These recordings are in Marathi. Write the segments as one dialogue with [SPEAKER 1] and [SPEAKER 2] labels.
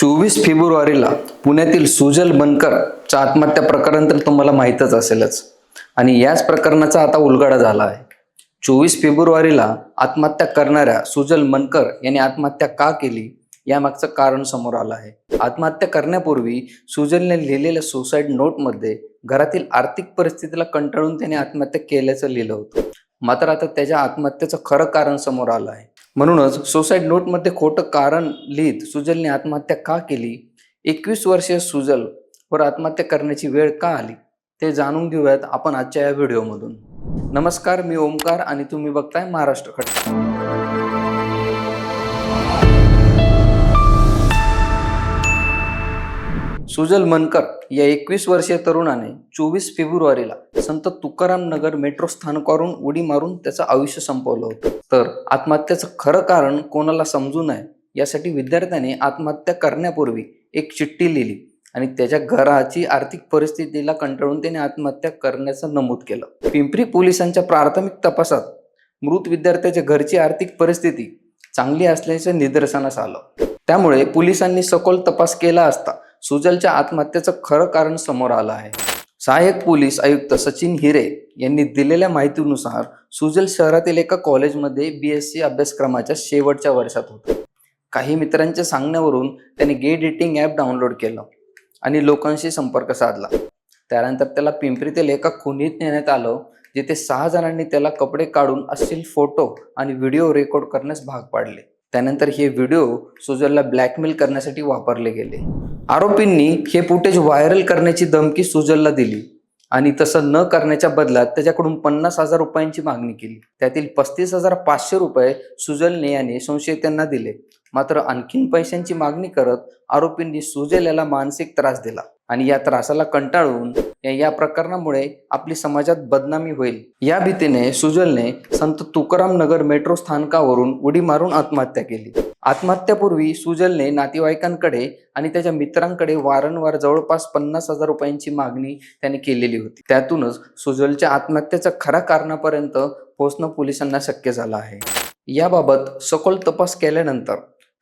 [SPEAKER 1] चोवीस फेब्रुवारीला पुण्यातील सुजल बनकरच्या आत्महत्या प्रकरण तर तुम्हाला माहीतच असेलच. आणि याच प्रकरणाचा आता उलगडा झाला आहे. चोवीस फेब्रुवारीला आत्महत्या करणाऱ्या सुजल मनकर यांनी आत्महत्या का केली? यामागचं कारण समोर आलं आहे. आत्महत्या करण्यापूर्वी सुजलने लिहिलेल्या सुसाईड नोटमध्ये घरातील आर्थिक परिस्थितीला कंटाळून त्याने आत्महत्या केल्याचं लिहिलं होतं. मात्र आता त्याच्या आत्महत्येचं खरं कारण समोर आलं आहे. म्हणूनच सुसाईड नोटमध्ये खोटं कारण लिहित सुजलने आत्महत्या का केली? एकवीस वर्षीय सुजल वर आत्महत्या करण्याची वेळ का आली? ते जाणून घेऊयात आपण आजच्या या व्हिडिओमधून. नमस्कार मी ओमकार आणि तुम्ही बघताय महाराष्ट्र खटका सुजल मनकर या एकवीस वर्षीय तरुणाने चोवीस फेब्रुवारीला संत तुकाराम नगर मेट्रो स्थानकावरून उडी मारून त्याचं आयुष्य संपवलं होतं. तर आत्महत्येचं खरं कारण कोणाला समजू नये यासाठी विद्यार्थ्याने आत्महत्या करण्यापूर्वी एक चिठ्ठी लिहिली आणि त्याच्या घराची आर्थिक परिस्थितीला कंटाळून त्याने आत्महत्या करण्याचं नमूद केलं. पिंपरी पोलिसांच्या प्राथमिक तपासात मृत विद्यार्थ्याच्या घरची आर्थिक परिस्थिती चांगली असल्याचं निदर्शनास आलं. त्यामुळे पोलिसांनी सखोल तपास केला असता सुजलच्या आत्महत्येचं खरं कारण समोर आलं आहे. सहाय्यक पोलीस आयुक्त सचिन हिरे यांनी दिलेल्या माहितीनुसार सुजल शहरातील एका कॉलेजमध्ये बी एस सी अभ्यासक्रमाच्या शेवटच्या वर्षात होते. काही मित्रांच्या सांगण्यावरून त्याने गे डेटिंग ॲप डाउनलोड केलं आणि लोकांशी संपर्क साधला. त्यानंतर त्याला पिंपरीतील एका खुनीत नेण्यात आलं जिथे सहा जणांनी त्याला कपडे काढून अश्लील फोटो आणि व्हिडिओ रेकॉर्ड करण्यास भाग पाडले. त्यानंतर हे व्हिडिओ सुजलला ब्लॅकमेल करण्यासाठी वापरले गेले. आरोपींनी हे फुटेज व्हायरल करण्याची धमकी सुजलला दिली आणि तसं न करण्याच्या बदलात त्याच्याकडून पन्नास हजार रुपयांची मागणी केली. त्यातील पस्तीस हजार पाचशे रुपये सुजल याने संशयितांना दिले. मात्र आणखीन पैशांची मागणी करत आरोपींनी सुजल याला मानसिक त्रास दिला. आणि या त्रासाला कंटाळून या- प्रकरणामुळे आपली समाजात बदनामी होईल. या भीतीने सुजलने संत तुकाराम नगर मेट्रो स्थानकावरून उडी मारून आत्महत्या केली. आत्महत्यापूर्वी सुजलने नातेवाईकांकडे आणि त्याच्या मित्रांकडे वारंवार जवळपास पन्नास हजार रुपयांची मागणी त्याने केलेली होती. त्यातूनच सुजलच्या आत्महत्येच्या खऱ्या कारणापर्यंत पोहोचणं पोलिसांना शक्य झालं आहे. याबाबत सखोल तपास केल्यानंतर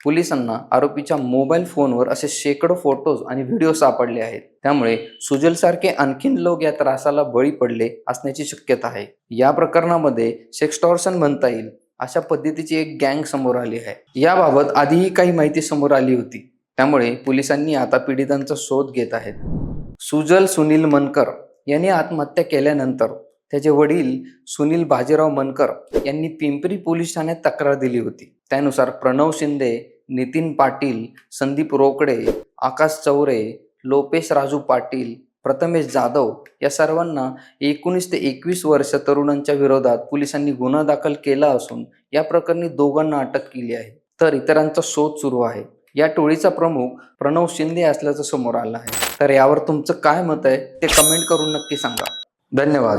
[SPEAKER 1] पोलिसांना आरोपीच्या मोबाईल फोनवर असे शेकडो फोटोज आणि व्हिडिओ सापडले आहेत. त्यामुळे सुजलसारखे आणखीन लोक या त्रासाला बळी पडले असण्याची शक्यता आहे. या प्रकरणामध्ये सेक्स्टॉर्शन म्हणता येईल अशा पद्धतीची एक गँग समोर आली आहे. याबाबत आधीही काही माहिती समोर आली होती. त्यामुळे पोलिसांनी आता पीडितांचा शोध घेत आहेत. सुजल सुनील मनकर यांनी आत्महत्या केल्यानंतर त्याचे वडील सुनील बाजीराव मनकर यांनी पिंपरी पोलीस ठाण्यात तक्रार दिली होती. त्यानुसार प्रणव शिंदे नितीन पाटील संदीप रोकडे आकाश चौरे लोपेश राजू पाटील प्रथमेश जाधव या सर्वांना एकोणीस ते एकवीस वर्ष तरुणांच्या विरोधात पोलिसांनी गुन्हा दाखल केला असून या प्रकरणी दोघांना अटक केली आहे. तर इतरांचा शोध सुरू आहे. या टोळीचा प्रमुख प्रणव शिंदे असल्याचं समोर आलं आहे. तर यावर तुमचं काय मत आहे ते कमेंट करून नक्की सांगा. धन्यवाद.